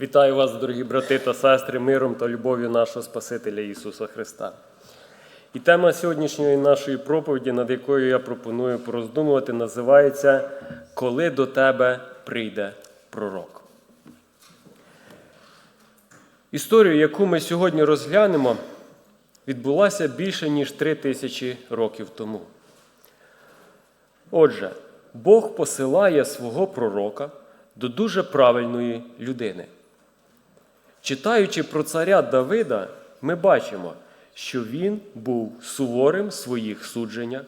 Вітаю вас, дорогі брати та сестри, миром та любов'ю нашого Спасителя Ісуса Христа. І тема сьогоднішньої нашої проповіді, над якою я пропоную пороздумувати, називається Коли до тебе прийде пророк. Історію, яку ми сьогодні розглянемо, відбулася більше ніж три тисячі років тому. Отже, Бог посилає свого пророка до дуже правильної людини. Читаючи про царя Давида, ми бачимо, що він був суворим в своїх судженнях,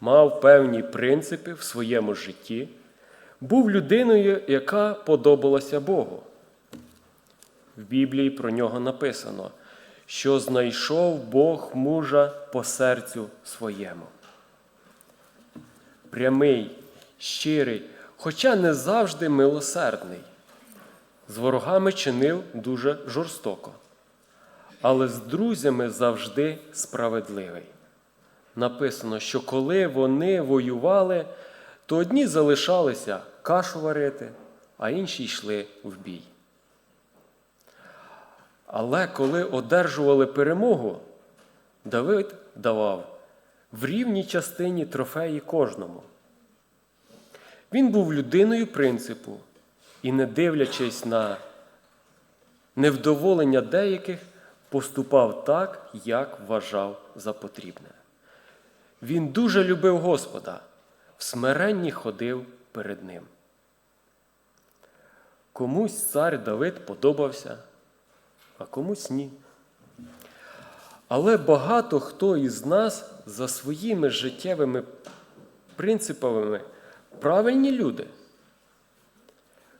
мав певні принципи в своєму житті, був людиною, яка подобалася Богу. В Біблії про нього написано, що знайшов Бог мужа по серцю своєму. Прямий, щирий, хоча не завжди милосердний. З ворогами чинив дуже жорстоко, але з друзями завжди справедливий. Написано, що коли вони воювали, то одні залишалися кашу варити, а інші йшли в бій. Але коли одержували перемогу, Давид давав в рівній частині трофеї кожному. Він був людиною принципу і, не дивлячись на невдоволення деяких, поступав так, як вважав за потрібне. Він дуже любив Господа, в смиренні ходив перед Ним. Комусь цар Давид подобався, а комусь ні. Але багато хто із нас за своїми життєвими принципами правильні люди.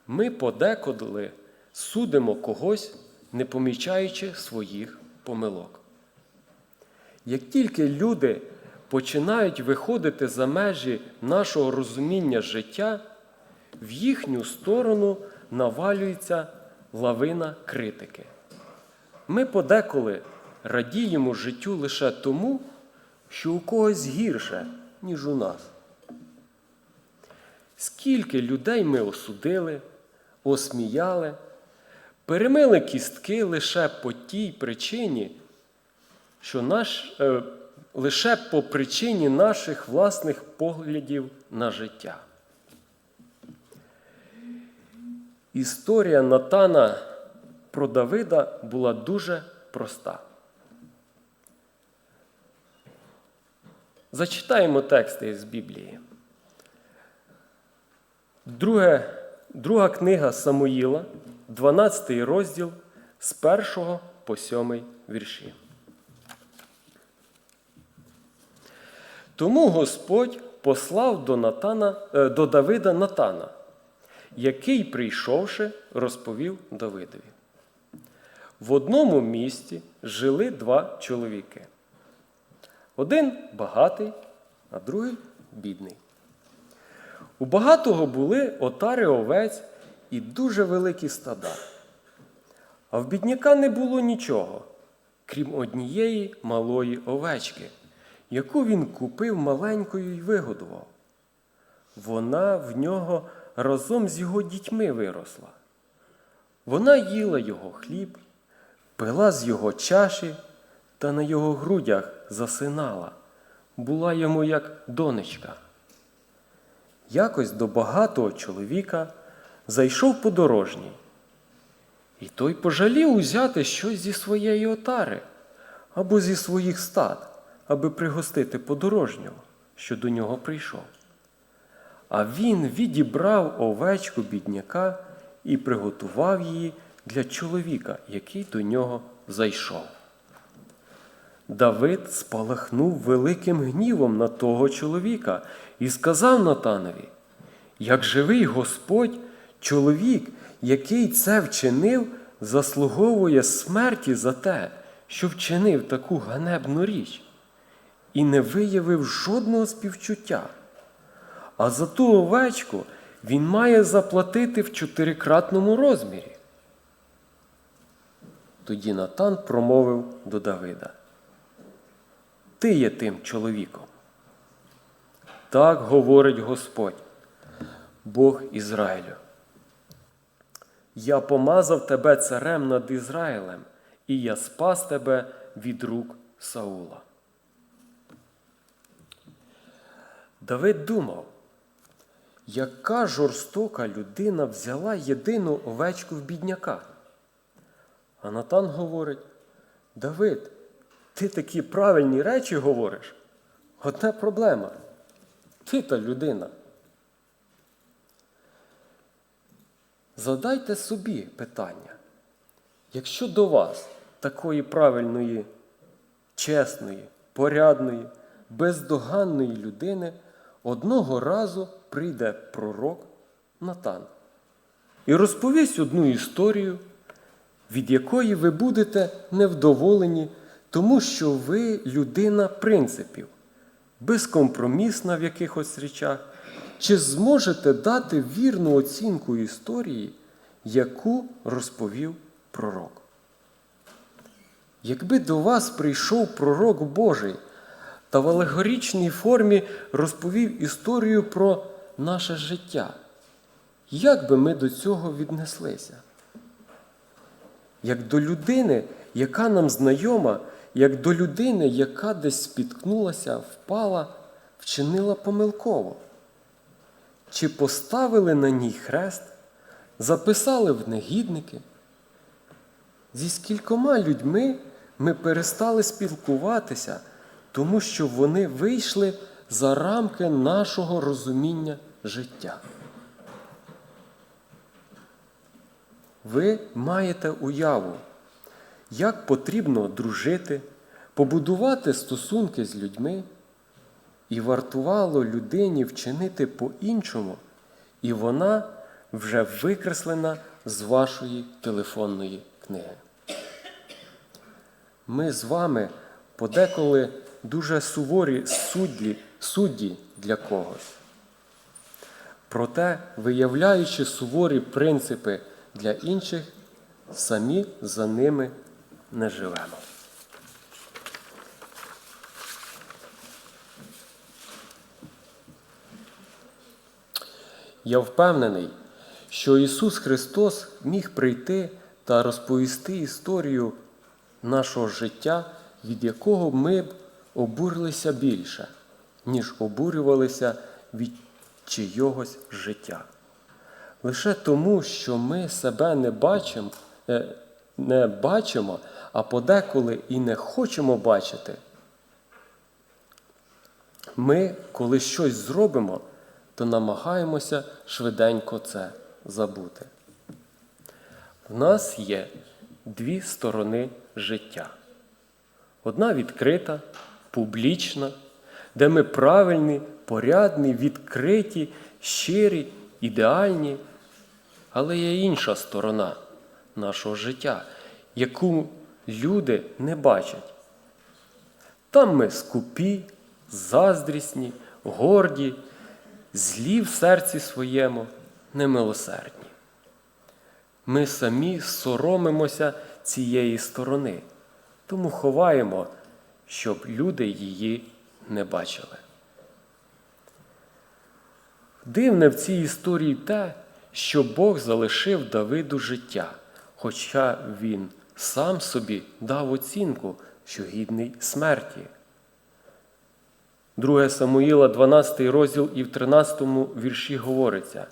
Ми подеколи судимо когось, не помічаючи своїх помилок. Як тільки люди починають виходити за межі нашого розуміння життя, в їхню сторону навалюється лавина критики. Ми подеколи радіємо життю лише тому, що у когось гірше, ніж у нас. Скільки людей ми осудили, осміяли, перемили кістки лише по тій причині, що наш, е, лише по причині наших власних поглядів на життя. Історія Натана про Давида була дуже проста. Зачитаємо тексти з Біблії. Друге, друга книга Самуїла, 12 розділ з 1 по 7 вірші. Тому Господь послав до, Натана, е, до Давида Натана, який, прийшовши, розповів Давидові. В одному місті жили два чоловіки. Один багатий, а другий бідний. У багатого були отари овець і дуже великі стада. А в бідняка не було нічого, крім однієї малої овечки, яку він купив маленькою і вигодував. Вона в нього разом з його дітьми виросла. Вона їла його хліб, пила з його чаші та на його грудях засинала, була йому як донечка. Якось до багатого чоловіка зайшов подорожній, і той пожалів узяти щось зі своєї отари або зі своїх стад, аби пригостити подорожнього, що до нього прийшов. А він відібрав овечку бідняка і приготував її для чоловіка, який до нього зайшов. Давид спалахнув великим гнівом на того чоловіка і сказав Натанові: Як живий Господь, чоловік, який це вчинив, заслуговує смерті за те, що вчинив таку ганебну річ, і не виявив жодного співчуття. А за ту овечку він має заплатити в чотирикратному розмірі. Тоді Натан промовив до Давида. Ти є тим чоловіком. Так говорить Господь, Бог Ізраїлю. Я помазав тебе царем над Ізраїлем, і я спас тебе від рук Саула. Давид думав, яка жорстока людина взяла єдину овечку в бідняка. А Натан говорить: Давид, ти такі правильні речі говориш. Одна проблема. Ти та людина. Задайте собі питання. Якщо до вас такої правильної, чесної, порядної, бездоганної людини одного разу прийде пророк Натан і розповість одну історію, від якої ви будете невдоволені, тому що ви людина принципів, безкомпромісна в якихось речах, чи зможете дати вірну оцінку історії, яку розповів пророк? Якби до вас прийшов пророк Божий та в алегоричній формі розповів історію про наше життя, як би ми до цього віднеслися? Як до людини, яка нам знайома, як до людини, яка десь спіткнулася, впала, вчинила помилково? Чи поставили на ній хрест, записали в негідники? Зі скількома людьми ми перестали спілкуватися, тому що вони вийшли за рамки нашого розуміння життя. Ви маєте уяву, як потрібно дружити, побудувати стосунки з людьми, і вартувало людині вчинити по-іншому, і вона вже викреслена з вашої телефонної книги. Ми з вами подеколи дуже суворі судді, судді для когось. Проте, виявляючи суворі принципи для інших, самі за ними не живемо. Я впевнений, що Ісус Христос міг прийти та розповісти історію нашого життя, від якого ми б обурилися більше, ніж обурювалися від чийогось життя. Лише тому, що ми себе не бачимо, е, не бачимо, а подеколи і не хочемо бачити. Ми, коли щось зробимо, то намагаємося швиденько це забути. В нас є дві сторони життя. Одна відкрита, публічна, де ми правильні, порядні, відкриті, щирі, ідеальні. Але є інша сторона нашого життя, яку люди не бачать. Там ми скупі, заздрісні, горді, злі в серці своєму, немилосердні. Ми самі соромимося цієї сторони, тому ховаємо, щоб люди її не бачили. Дивне в цій історії те, що Бог залишив Давиду життя, хоча він сам собі дав оцінку, що гідний смерті. 2 Самуїла, 12 розділ і в 13 вірші говориться.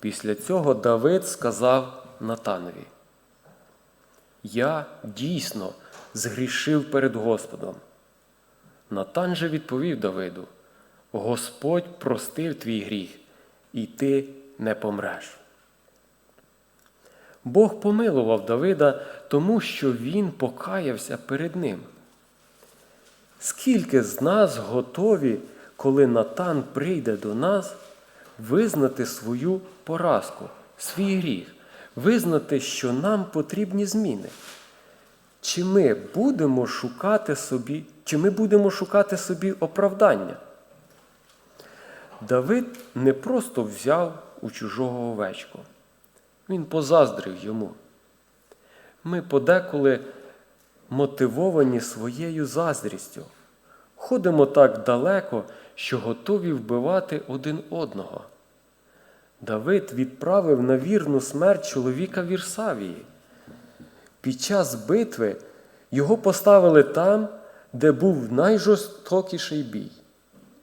Після цього Давид сказав Натанові: Я дійсно згрішив перед Господом. Натан же відповів Давиду: Господь простив твій гріх, і ти не помреш. Бог помилував Давида, тому що він покаявся перед ним. Скільки з нас готові, коли Натан прийде до нас, визнати свою поразку, свій гріх, визнати, що нам потрібні зміни? Чи ми будемо шукати собі, чи ми будемо шукати собі оправдання? Давид не просто взяв у чужого овечку, він позаздрив йому. Ми подеколи мотивовані своєю заздрістю. Ходимо так далеко, що готові вбивати один одного. Давид відправив на вірну смерть чоловіка Вірсавії. Під час битви його поставили там, де був найжорстокіший бій.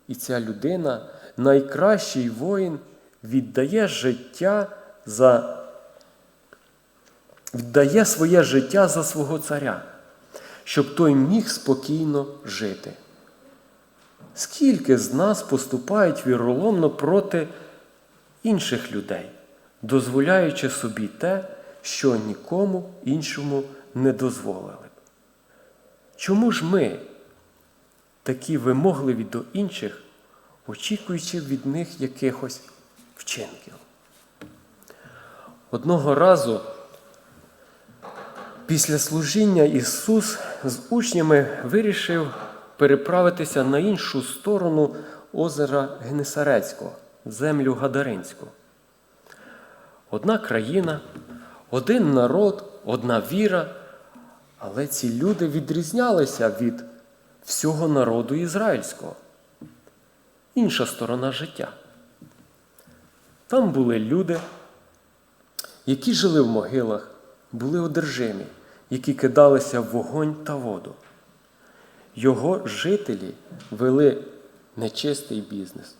І ця людина, найкращий воїн, віддає життя за віддає своє життя за свого царя, щоб той міг спокійно жити. Скільки з нас поступають віроломно проти інших людей, дозволяючи собі те, що нікому іншому не дозволили? Чому ж ми такі вимогливі до інших, очікуючи від них якихось вчинків? Одного разу після служіння Ісус з учнями вирішив переправитися на іншу сторону озера Генесарецького, землю Гадаринську. Одна країна, один народ, одна віра, але ці люди відрізнялися від всього народу ізраїльського. Інша сторона життя. Там були люди, які жили в могилах, були одержимі, які кидалися в вогонь та воду. Його жителі вели нечистий бізнес,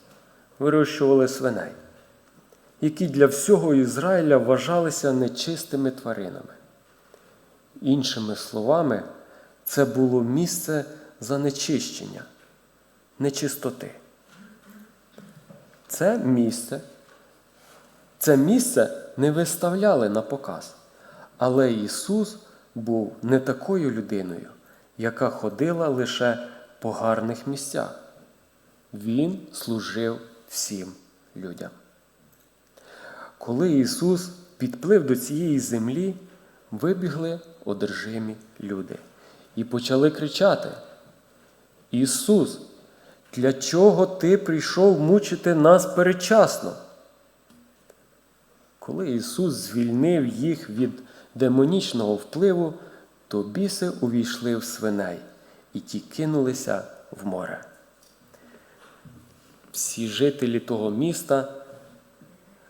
вирощували свиней, які для всього Ізраїля вважалися нечистими тваринами. Іншими словами, це було місце занечищення, нечистоти. Це місце, це місце не виставляли на показ. Але Ісус був не такою людиною, яка ходила лише по гарних місцях. Він служив всім людям. Коли Ісус підплив до цієї землі, вибігли одержимі люди і почали кричати: Ісус, для чого Ти прийшов мучити нас передчасно? Коли Ісус звільнив їх від демонічного впливу, то біси увійшли в свиней і ті кинулися в море. Всі жителі того міста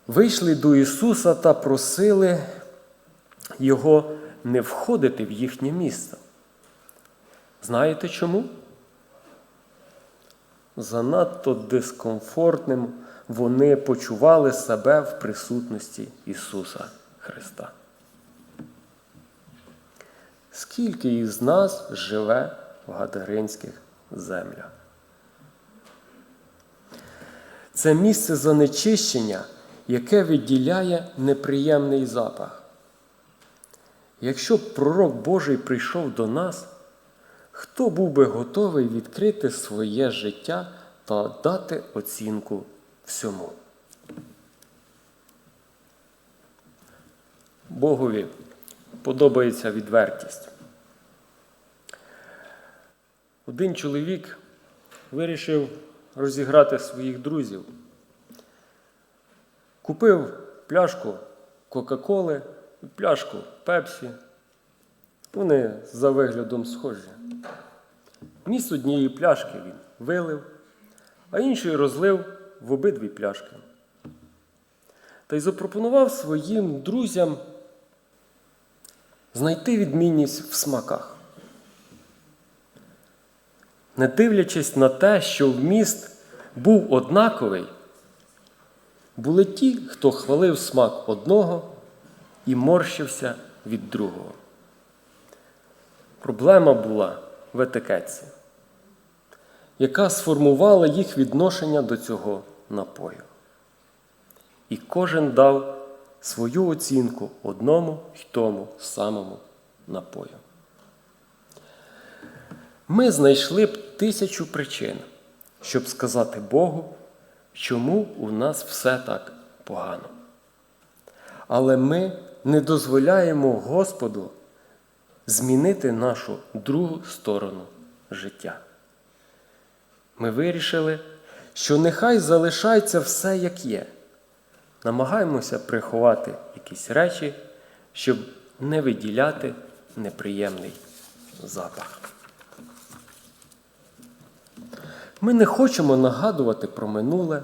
вийшли до Ісуса та просили Його не входити в їхнє місто. Знаєте чому? Занадто дискомфортним вони почували себе в присутності Ісуса Христа. Скільки із нас живе в Гадаринських землях? Це місце занечищення, яке відділяє неприємний запах. Якщо б пророк Божий прийшов до нас, хто був би готовий відкрити своє життя та дати оцінку всьому? Богові подобається відвертість. Один чоловік вирішив розіграти своїх друзів. Купив пляшку Кока-Коли і пляшку Пепсі. Вони за виглядом схожі. Міст однієї пляшки він вилив, а інший розлив в обидві пляшки. Та й запропонував своїм друзям знайти відмінність в смаках. Не дивлячись на те, що вміст був однаковий, були ті, хто хвалив смак одного і морщився від другого. Проблема була в етикетці, яка сформувала їх відношення до цього напою. І кожен дав свою оцінку одному й тому самому напою. Ми знайшли б тисячу причин, щоб сказати Богу, чому у нас все так погано. Але ми не дозволяємо Господу змінити нашу другу сторону життя. Ми вирішили, що нехай залишається все, як є. Намагаємося приховати якісь речі, щоб не виділяти неприємний запах. Ми не хочемо нагадувати про минуле,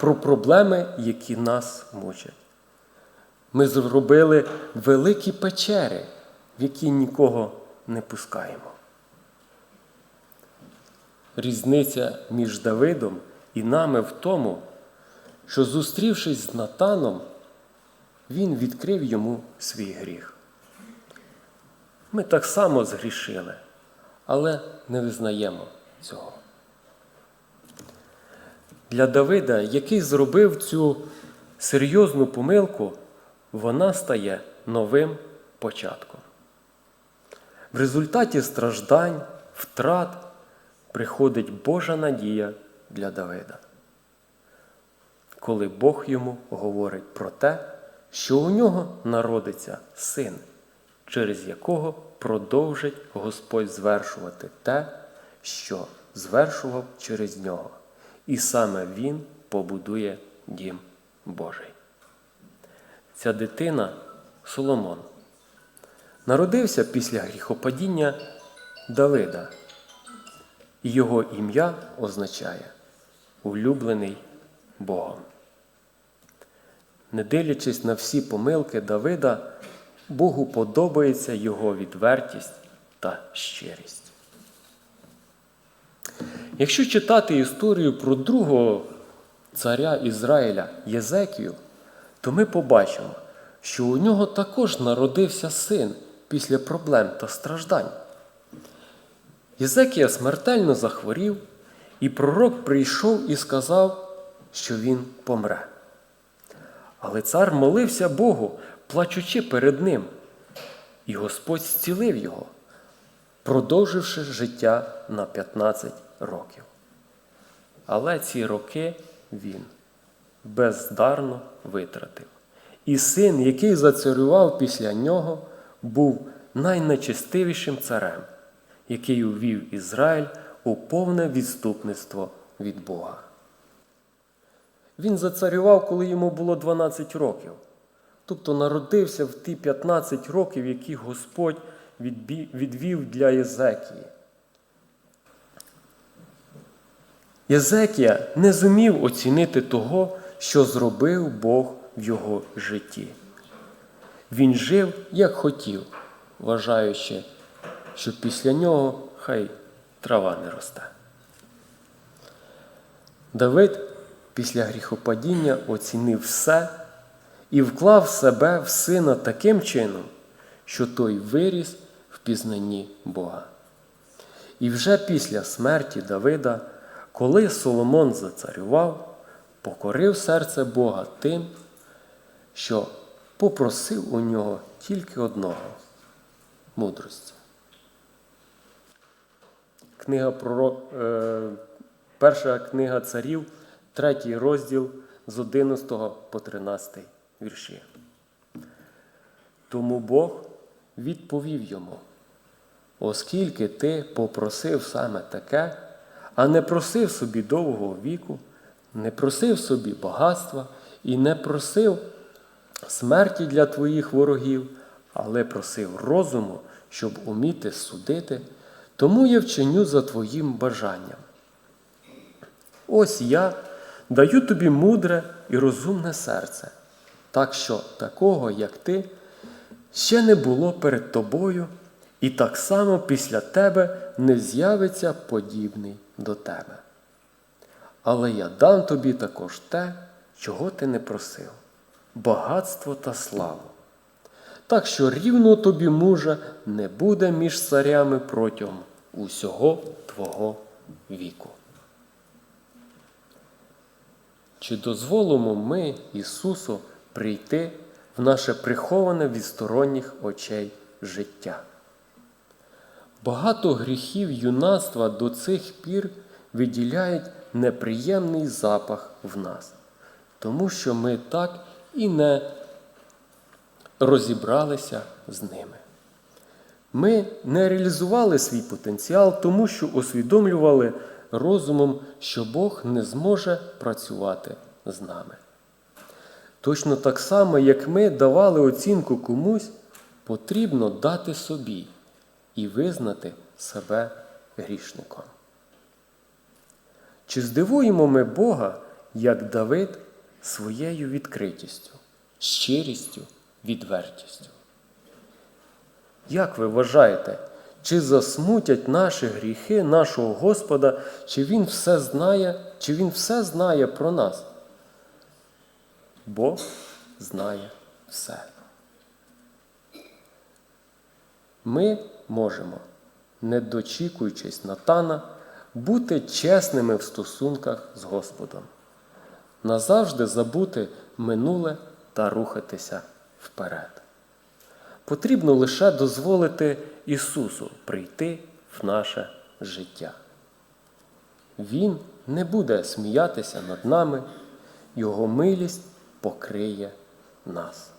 про проблеми, які нас мучать. Ми зробили великі печери, в які нікого не пускаємо. Різниця між Давидом і нами в тому, що, зустрівшись з Натаном, він відкрив йому свій гріх. Ми так само згрішили, але не визнаємо цього. Для Давида, який зробив цю серйозну помилку, вона стає новим початком. В результаті страждань, втрат приходить Божа надія для Давида. Коли Бог йому говорить про те, що у нього народиться син, через якого продовжить Господь звершувати те, що звершував через нього, і саме Він побудує дім Божий. Ця дитина Соломон народився після гріхопадіння Давида, і його ім'я означає улюблений Богом. Не дивлячись на всі помилки Давида, Богу подобається його відвертість та щирість. Якщо читати історію про другого царя Ізраїля Єзекію, то ми побачимо, що у нього також народився син після проблем та страждань. Єзекія смертельно захворів, і пророк прийшов і сказав, що він помре. Але цар молився Богу, плачучи перед ним, і Господь зцілив його, продовживши життя на 15 років. Але ці роки він бездарно витратив. І син, який зацарював після нього, був найнечестивішим царем, який увів Ізраїль у повне відступництво від Бога. Він зацарював, коли йому було 12 років, тобто народився в ті 15 років, які Господь відвів для Єзекії. Єзекія не зумів оцінити того, що зробив Бог в його житті. Він жив, як хотів, вважаючи, що після нього хай трава не росте. Давид після гріхопадіння оцінив все і вклав себе в сина таким чином, що той виріс в пізнанні Бога. І вже після смерті Давида, коли Соломон зацарював, покорив серце Бога тим, що попросив у нього тільки одного мудрості. Книга пророк, е, Перша книга царів, третій розділ з 11 по 13 вірші. Тому Бог відповів йому, оскільки ти попросив саме таке, а не просив собі довгого віку, не просив собі багатства і не просив смерті для твоїх ворогів, але просив розуму, щоб уміти судити, тому я вчиню за твоїм бажанням. Ось я даю тобі мудре і розумне серце, так що такого, як ти, ще не було перед тобою, і так само після тебе не з'явиться подібний до тебе. Але я дам тобі також те, чого ти не просив багатство та славу. Так що рівно тобі мужа не буде між царями протягом усього твого віку. Чи дозволимо ми Ісусу прийти в наше приховане від сторонніх очей життя? Багато гріхів юнацтва до цих пір виділяють неприємний запах в нас, тому що ми так і не розібралися з ними. Ми не реалізували свій потенціал, тому що усвідомлювали розумом, що Бог не зможе працювати з нами. Точно так само, як ми давали оцінку комусь, потрібно дати собі і визнати себе грішником. Чи здивуємо ми Бога, як Давид своєю відкритістю, щирістю, відвертістю. Як ви вважаєте, чи засмутять наші гріхи нашого Господа, чи Він все знає, чи Він все знає про нас? Бог знає все. Ми можемо, не дочікуючись Натана, бути чесними в стосунках з Господом, назавжди забути минуле та рухатися вперед. Потрібно лише дозволити Ісусу прийти в наше життя. Він не буде сміятися над нами, Його милість покриє нас.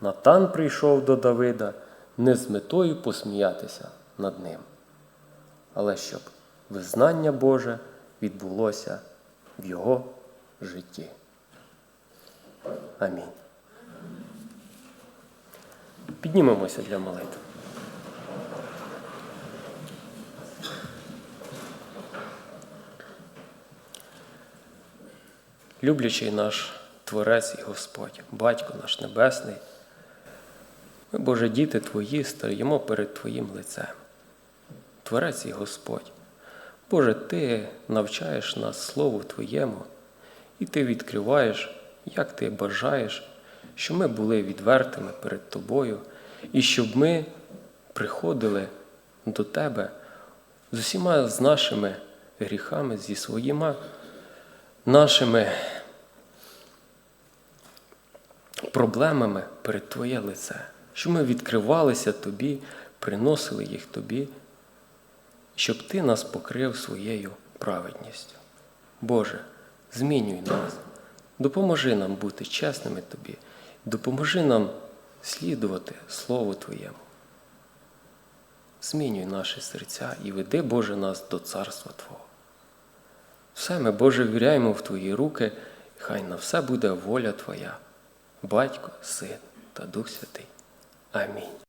Натан прийшов до Давида не з метою посміятися над ним, але щоб визнання Боже відбулося в його житті. Амінь. Піднімемося для молитви. Люблячий наш Творець і Господь, Батько наш Небесний, ми, Боже, діти Твої, стоїмо перед Твоїм лицем. Творець і Господь, Боже, Ти навчаєш нас Слову Твоєму, і Ти відкриваєш, як Ти бажаєш, щоб ми були відвертими перед Тобою, і щоб ми приходили до Тебе з усіма з нашими гріхами, зі своїми нашими проблемами перед Твоє лице, щоб ми відкривалися Тобі, приносили їх Тобі, щоб Ти нас покрив своєю праведністю. Боже, змінюй нас, допоможи нам бути чесними Тобі, допоможи нам слідувати Слову Твоєму. Змінюй наші серця і веди, Боже, нас до царства Твого. Все ми, Боже, віряємо в Твої руки, хай на все буде воля Твоя, Батько, Син та Дух Святий. Амінь.